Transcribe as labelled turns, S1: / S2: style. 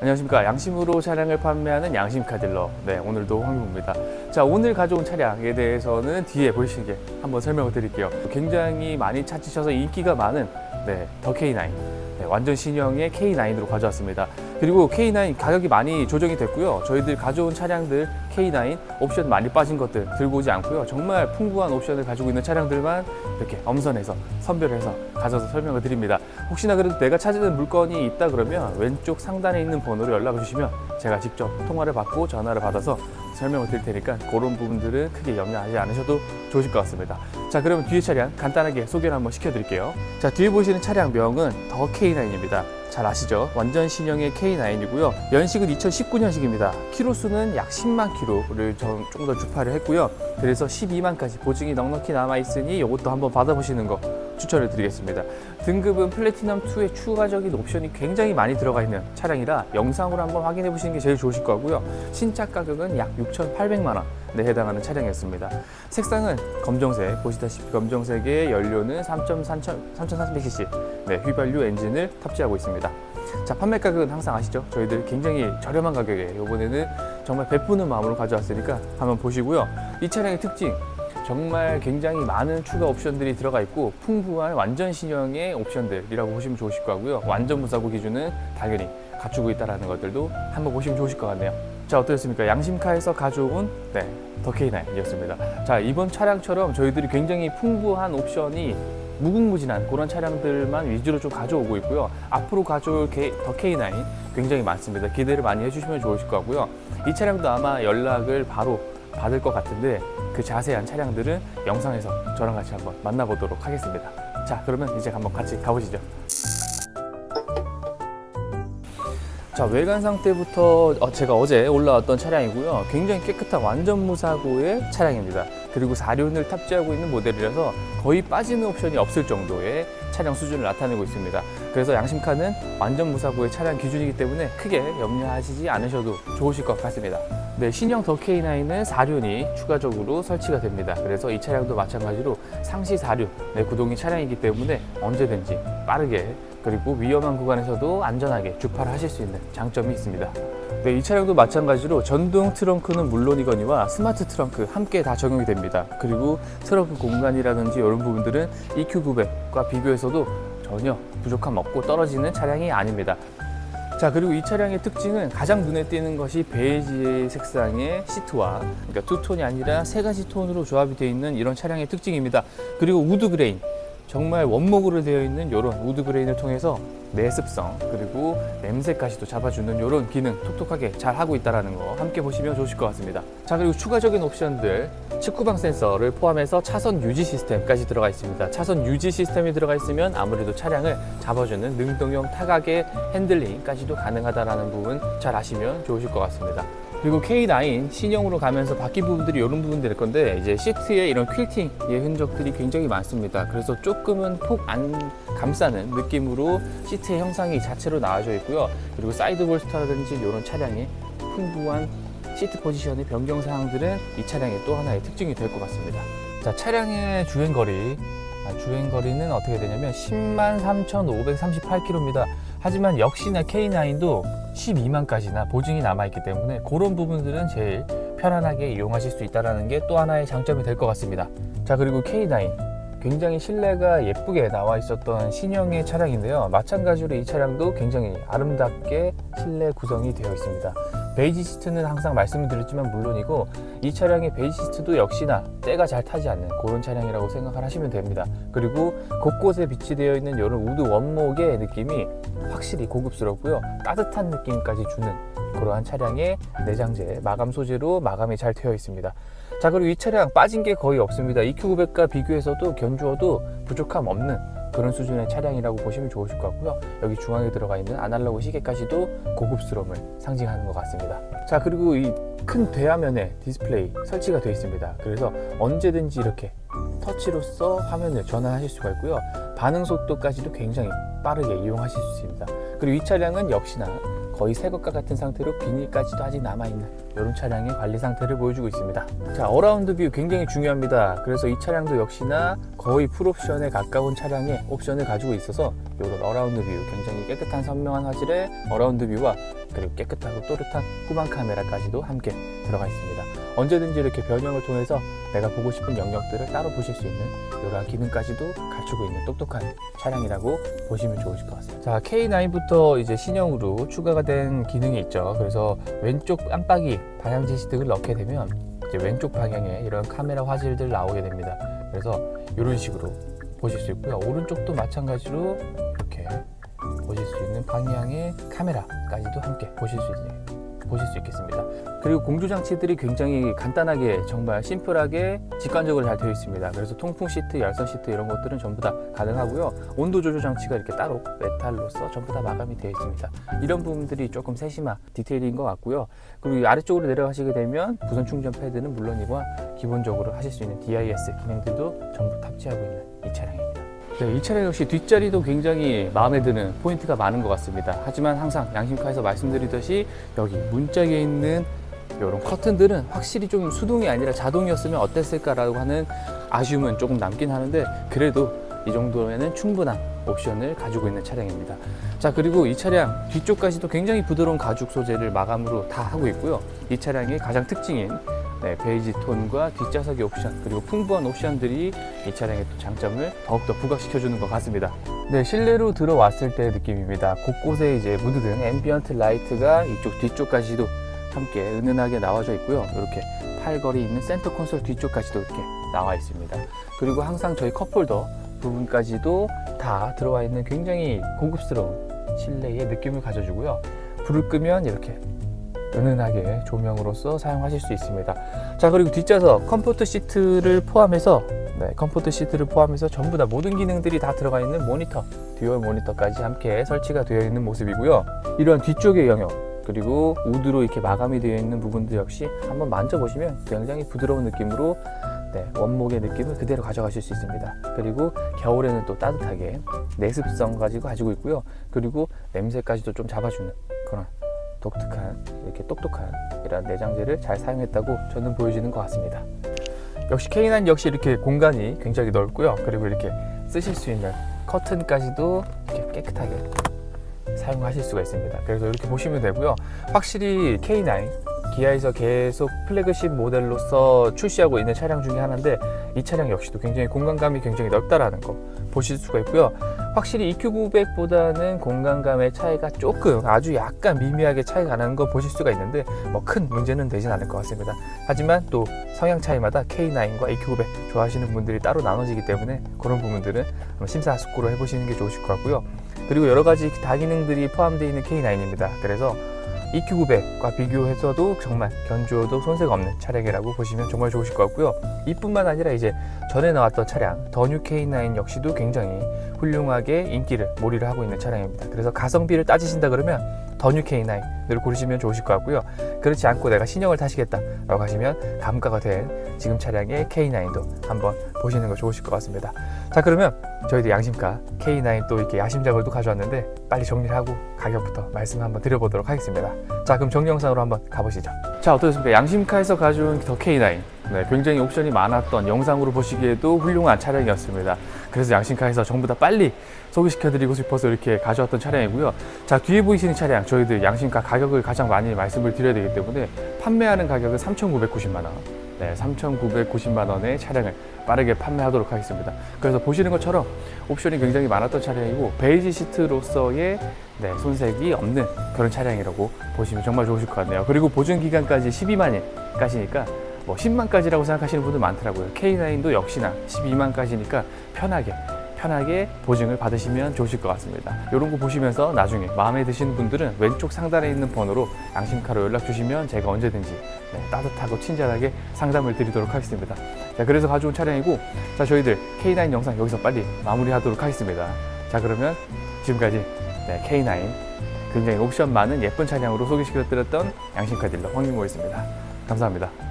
S1: 안녕하십니까. 양심으로 차량을 판매하는 양심카 딜러. 네 오늘도 황유입니다. 자 오늘 가져온 차량에 대해서는 뒤에 보시게 한번 설명을 드릴게요. 굉장히 많이 찾으셔서 인기가 많은 네, 더 K9 네, 완전 신형의 K9으로 가져왔습니다. 그리고 K9 가격이 많이 조정이 됐고요. 저희들 가져온 차량들 K9 옵션 많이 빠진 것들 들고 오지 않고요. 정말 풍부한 옵션을 가지고 있는 차량들만 이렇게 엄선해서 선별해서 가져서 설명을 드립니다. 혹시나 그래도 내가 찾는 물건이 있다 그러면 왼쪽 상단에 있는 번호로 연락을 주시면 제가 직접 통화를 받고 전화를 받아서 설명을 드릴 테니까 그런 부분들은 크게 염려하지 않으셔도 좋으실 것 같습니다. 자, 그러면 뒤에 차량 간단하게 소개를 한번 시켜드릴게요. 자, 뒤에 보시는 차량명은 더 K9입니다. 잘 아시죠? 완전 신형의 K9이고요. 연식은 2019년식입니다. 키로수는 약 10만 키로를 좀 더 주파를 했고요. 그래서 12만까지 보증이 넉넉히 남아 있으니 이것도 한번 받아보시는 거 추천을 드리겠습니다. 등급은 플래티넘 2의 추가적인 옵션이 굉장히 많이 들어가 있는 차량이라 영상으로 한번 확인해 보시는 게 제일 좋으실 거고요. 신차 가격은 약 6,800만 원에 해당하는 차량이었습니다. 색상은 검정색, 보시다시피 검정색의 연료는 3.3300cc 네, 휘발유 엔진을 탑재하고 있습니다. 자, 판매 가격은 항상 아시죠? 저희들 굉장히 저렴한 가격에 이번에는 정말 베푸는 마음으로 가져왔으니까 한번 보시고요. 이 차량의 특징 정말 굉장히 많은 추가 옵션들이 들어가 있고 풍부한 완전 신형의 옵션들이라고 보시면 좋으실 거고요. 완전 무사고 기준은 당연히 갖추고 있다는 것들도 한번 보시면 좋으실 것 같네요. 자 어떻습니까? 양심카에서 가져온 네, 더 K9이었습니다. 자 이번 차량처럼 저희들이 굉장히 풍부한 옵션이 무궁무진한 그런 차량들만 위주로 좀 가져오고 있고요. 앞으로 가져올 K, 더 K9 굉장히 많습니다. 기대를 많이 해주시면 좋으실 것 같고요. 이 차량도 아마 연락을 바로 받을 것 같은데 그 자세한 차량들은 영상에서 저랑 같이 한번 만나보도록 하겠습니다. 자, 그러면 이제 한번 같이 가보시죠. 자, 외관 상태부터 어, 제가 어제 올라왔던 차량이고요. 굉장히 깨끗한 완전 무사고의 차량입니다. 그리고 사륜을 탑재하고 있는 모델이라서 거의 빠지는 옵션이 없을 정도의 차량 수준을 나타내고 있습니다. 그래서 양심카는 완전 무사고의 차량 기준이기 때문에 크게 염려하시지 않으셔도 좋으실 것 같습니다. 네, 신형 더 K9은 사륜이 추가적으로 설치가 됩니다. 그래서 이 차량도 마찬가지로 상시 사륜 네, 구동이 차량이기 때문에 언제든지 빠르게 그리고 위험한 구간에서도 안전하게 주파를 하실 수 있는 장점이 있습니다. 네, 이 차량도 마찬가지로 전동 트렁크는 물론이거니와 스마트 트렁크 함께 다 적용이 됩니다. 그리고 트렁크 공간이라든지 이런 부분들은 EQ900과 비교해서도 전혀 부족함 없고 떨어지는 차량이 아닙니다. 자 그리고 이 차량의 특징은 가장 눈에 띄는 것이 베이지 색상의 시트와 그러니까 투톤이 아니라 세 가지 톤으로 조합이 되어 있는 이런 차량의 특징입니다. 그리고 우드 그레인 정말 원목으로 되어 있는 이런 우드 그레인을 통해서 내 습성 그리고 냄새까지도 잡아주는 이런 기능 톡톡하게 잘 하고 있다는 거 함께 보시면 좋으실 것 같습니다. 자 그리고 추가적인 옵션들 측구방 센서를 포함해서 차선 유지 시스템까지 들어가 있습니다. 차선 유지 시스템이 들어가 있으면 아무래도 차량을 잡아주는 능동형 타각의 핸들링까지도 가능하다는 부분 잘 아시면 좋으실 것 같습니다. 그리고 K9 신형으로 가면서 바뀐 부분들이 이런 부분들일 건데 이제 시트에 이런 퀼팅의 흔적들이 굉장히 많습니다. 그래서 조금은 폭 안 감싸는 느낌으로 시트의 형상이 자체로 나와져 있고요. 그리고 사이드 볼스터라든지 이런 차량의 풍부한 시트 포지션의 변경 사항들은 이 차량의 또 하나의 특징이 될 것 같습니다. 자, 차량의 주행 거리. 아, 주행 거리는 어떻게 되냐면 10만 3,538km입니다. 하지만 역시나 K9도 12만까지나 보증이 남아있기 때문에 그런 부분들은 제일 편안하게 이용하실 수 있다는 게 또 하나의 장점이 될 것 같습니다. 자, 그리고 K9. 굉장히 실내가 예쁘게 나와 있었던 신형의 차량인데요. 마찬가지로 이 차량도 굉장히 아름답게 실내 구성이 되어 있습니다. 베이지 시트는 항상 말씀을 드렸지만 물론이고 이 차량의 베이지 시트도 역시나 때가 잘 타지 않는 그런 차량이라고 생각을 하시면 됩니다. 그리고 곳곳에 비치되어 있는 이런 우드 원목의 느낌이 확실히 고급스럽고요. 따뜻한 느낌까지 주는 그러한 차량의 내장재 마감 소재로 마감이 잘 되어 있습니다. 자 그리고 이 차량 빠진 게 거의 없습니다. EQ900과 비교해서도 견주어도 부족함 없는 그런 수준의 차량이라고 보시면 좋으실 것 같고요. 여기 중앙에 들어가 있는 아날로그 시계까지도 고급스러움을 상징하는 것 같습니다. 자 그리고 이 큰 대화면에 디스플레이 설치가 되어 있습니다. 그래서 언제든지 이렇게 터치로서 화면을 전환하실 수가 있고요. 반응 속도까지도 굉장히 빠르게 이용하실 수 있습니다. 그리고 이 차량은 역시나 거의 새 것과 같은 상태로 비닐까지도 아직 남아있는 이런 차량의 관리 상태를 보여주고 있습니다. 자, 어라운드 뷰 굉장히 중요합니다. 그래서 이 차량도 역시나 거의 풀옵션에 가까운 차량의 옵션을 가지고 있어서 이런 어라운드 뷰 굉장히 깨끗한 선명한 화질의 어라운드 뷰와 그리고 깨끗하고 또렷한 후방 카메라까지도 함께 들어가 있습니다. 언제든지 이렇게 변형을 통해서 내가 보고 싶은 영역들을 따로 보실 수 있는 이러한 기능까지도 갖추고 있는 똑똑한 차량이라고 보시면 좋으실 것 같습니다. 자, K9부터 이제 신형으로 추가가 된 기능이 있죠. 그래서 왼쪽 깜빡이 방향 지시등을 넣게 되면 이제 왼쪽 방향에 이런 카메라 화질들 나오게 됩니다. 그래서 이런 식으로 보실 수 있고요. 오른쪽도 마찬가지로 이렇게 보실 수 있는 방향의 카메라까지도 함께 보실 수 있는 보실 수 있겠습니다. 그리고 공조 장치들이 굉장히 간단하게 정말 심플하게 직관적으로 잘 되어 있습니다. 그래서 통풍 시트, 열선 시트 이런 것들은 전부 다 가능하고요. 온도 조절 장치가 이렇게 따로 메탈로서 전부 다 마감이 되어 있습니다. 이런 부분들이 조금 세심한 디테일인 것 같고요. 그리고 이 아래쪽으로 내려가시게 되면 무선 충전 패드는 물론이고 기본적으로 하실 수 있는 DIS 기능들도 전부 탑재하고 있는 이 차량입니다. 네, 이 차량 역시 뒷자리도 굉장히 마음에 드는 포인트가 많은 것 같습니다. 하지만 항상 양심카에서 말씀드리듯이 여기 문짝에 있는 이런 커튼들은 확실히 좀 수동이 아니라 자동이었으면 어땠을까라고 하는 아쉬움은 조금 남긴 하는데 그래도 이 정도에는 충분한 옵션을 가지고 있는 차량입니다. 자 그리고 이 차량 뒤쪽까지도 굉장히 부드러운 가죽 소재를 마감으로 다 하고 있고요. 이 차량의 가장 특징인 네, 베이지 톤과 뒷좌석의 옵션 그리고 풍부한 옵션들이 이 차량의 또 장점을 더욱더 부각시켜주는 것 같습니다. 네, 실내로 들어왔을 때의 느낌입니다. 곳곳에 이제 무드등 앰비언트 라이트가 이쪽 뒤쪽까지도 함께 은은하게 나와져 있고요. 이렇게 팔걸이 있는 센터 콘솔 뒤쪽까지도 이렇게 나와 있습니다. 그리고 항상 저희 컵홀더 부분까지도 다 들어와 있는 굉장히 고급스러운 실내의 느낌을 가져주고요. 불을 끄면 이렇게 은은하게 조명으로서 사용하실 수 있습니다. 자 그리고 뒷좌석 컴포트 시트를 포함해서 네, 컴포트 시트를 포함해서 전부 다 모든 기능들이 다 들어가 있는 모니터 듀얼 모니터까지 함께 설치가 되어 있는 모습이고요. 이러한 뒤쪽의 영역 그리고 우드로 이렇게 마감이 되어 있는 부분도 역시 한번 만져보시면 굉장히 부드러운 느낌으로 네, 원목의 느낌을 그대로 가져가실 수 있습니다. 그리고 겨울에는 또 따뜻하게 내습성 가지고 가지고 있고요. 그리고 냄새까지도 좀 잡아주는 그런 독특한 이렇게 똑똑한 이런 내장재를 잘 사용했다고 저는 보여지는 것 같습니다. 역시 K9 역시 이렇게 공간이 굉장히 넓고요. 그리고 이렇게 쓰실 수 있는 커튼까지도 이렇게 깨끗하게 사용하실 수가 있습니다. 그래서 이렇게 보시면 되고요. 확실히 K9 기아에서 계속 플래그십 모델로서 출시하고 있는 차량 중에 하나인데 이 차량 역시도 굉장히 공간감이 굉장히 넓다라는 거 보실 수가 있고요. 확실히 EQ900보다는 공간감의 차이가 조금 아주 약간 미미하게 차이가 나는 거 보실 수가 있는데 뭐 큰 문제는 되진 않을 것 같습니다. 하지만 또 성향 차이마다 K9과 EQ900 좋아하시는 분들이 따로 나눠지기 때문에 그런 부분들은 심사숙고로 해보시는 게 좋으실 것 같고요. 그리고 여러 가지 다기능들이 포함되어 있는 K9입니다. 그래서 EQ900과 비교해서도 정말 견주어도 손색 없는 차량이라고 보시면 정말 좋으실 것 같고요. 이뿐만 아니라 이제 전에 나왔던 차량 더뉴 K9 역시도 굉장히 훌륭하게 인기를 몰이를 하고 있는 차량입니다. 그래서 가성비를 따지신다 그러면 더뉴 K9을 고르시면 좋으실 것 같고요. 그렇지 않고 내가 신형을 타시겠다라고 하시면 감가가 된 지금 차량의 K9도 한번 보시는 거 좋으실 것 같습니다. 자 그러면 저희도 양심가 K9 또 이렇게 야심작을 또 가져왔는데 빨리 정리를 하고 가격부터 말씀 한번 드려보도록 하겠습니다. 자 그럼 정리 영상으로 한번 가보시죠. 자 어떠셨습니까? 양심카에서 가져온 더 K9 네, 굉장히 옵션이 많았던 영상으로 보시기에도 훌륭한 차량이었습니다. 그래서 양심카에서 전부 다 빨리 소개시켜드리고 싶어서 이렇게 가져왔던 차량이고요. 자 뒤에 보이시는 차량 저희들 양심카 가격을 가장 많이 말씀을 드려야 되기 때문에 판매하는 가격은 3,990만 원. 네, 3,990만 원의 차량을 빠르게 판매하도록 하겠습니다. 그래서 보시는 것처럼 옵션이 굉장히 많았던 차량이고 베이지 시트로서의 네, 손색이 없는 그런 차량이라고 보시면 정말 좋으실 것 같네요. 그리고 보증 기간까지 12만일까지니까 뭐 10만까지라고 생각하시는 분들 많더라고요. K9도 역시나 12만까지니까 편하게 편하게 보증을 받으시면 좋으실 것 같습니다. 이런 거 보시면서 나중에 마음에 드시는 분들은 왼쪽 상단에 있는 번호로 양심카로 연락 주시면 제가 언제든지 네, 따뜻하고 친절하게 상담을 드리도록 하겠습니다. 자, 그래서 가져온 차량이고, 자, 저희들 K9 영상 여기서 빨리 마무리하도록 하겠습니다. 자, 그러면 지금까지 네, K9 굉장히 옵션 많은 예쁜 차량으로 소개시켜드렸던 양심카 딜러 황민모였습니다. 감사합니다.